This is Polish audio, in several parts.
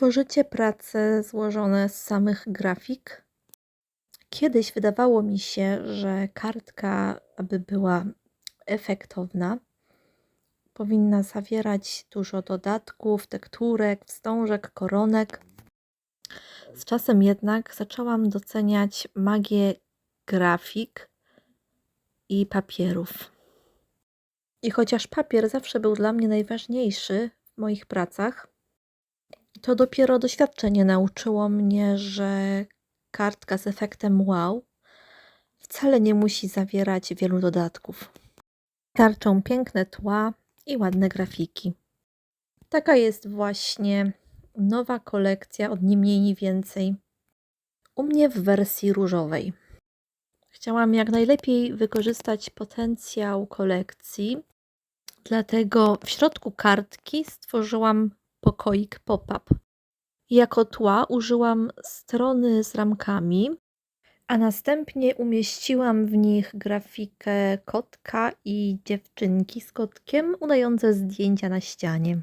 Tworzycie prace złożone z samych grafik? Kiedyś wydawało mi się, że kartka, aby była efektowna, powinna zawierać dużo dodatków, tekturek, wstążek, koronek. Z czasem jednak zaczęłam doceniać magię grafik i papierów. I chociaż papier zawsze był dla mnie najważniejszy w moich pracach, to dopiero doświadczenie nauczyło mnie, że kartka z efektem wow wcale nie musi zawierać wielu dodatków. Tarczą piękne tła i ładne grafiki. Taka jest właśnie nowa kolekcja od ni mniej ni więcej. U mnie w wersji różowej. Chciałam jak najlepiej wykorzystać potencjał kolekcji, dlatego w środku kartki stworzyłam pokoik pop-up. Jako tła użyłam strony z ramkami, a następnie umieściłam w nich grafikę kotka i dziewczynki z kotkiem udające zdjęcia na ścianie.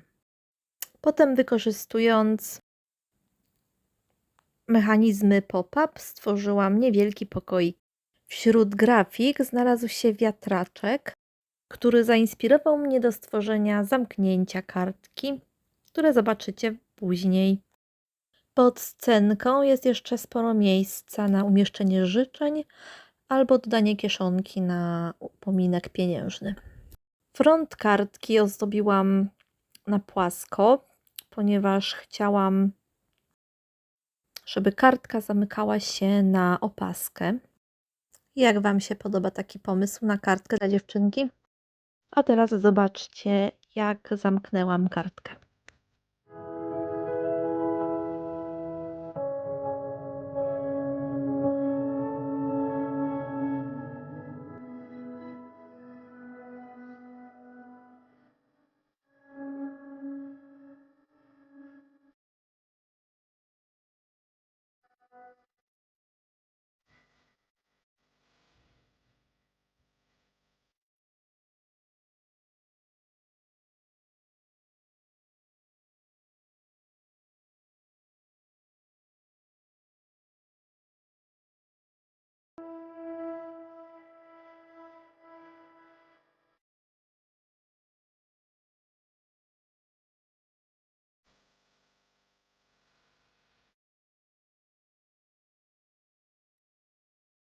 Potem wykorzystując mechanizmy pop-up stworzyłam niewielki pokoik. Wśród grafik znalazł się wiatraczek, który zainspirował mnie do stworzenia zamknięcia kartki, które zobaczycie później. Pod scenką jest jeszcze sporo miejsca na umieszczenie życzeń albo dodanie kieszonki na upominek pieniężny. Front kartki ozdobiłam na płasko, ponieważ chciałam, żeby kartka zamykała się na opaskę. Jak Wam się podoba taki pomysł na kartkę dla dziewczynki? A teraz zobaczcie, jak zamknęłam kartkę. you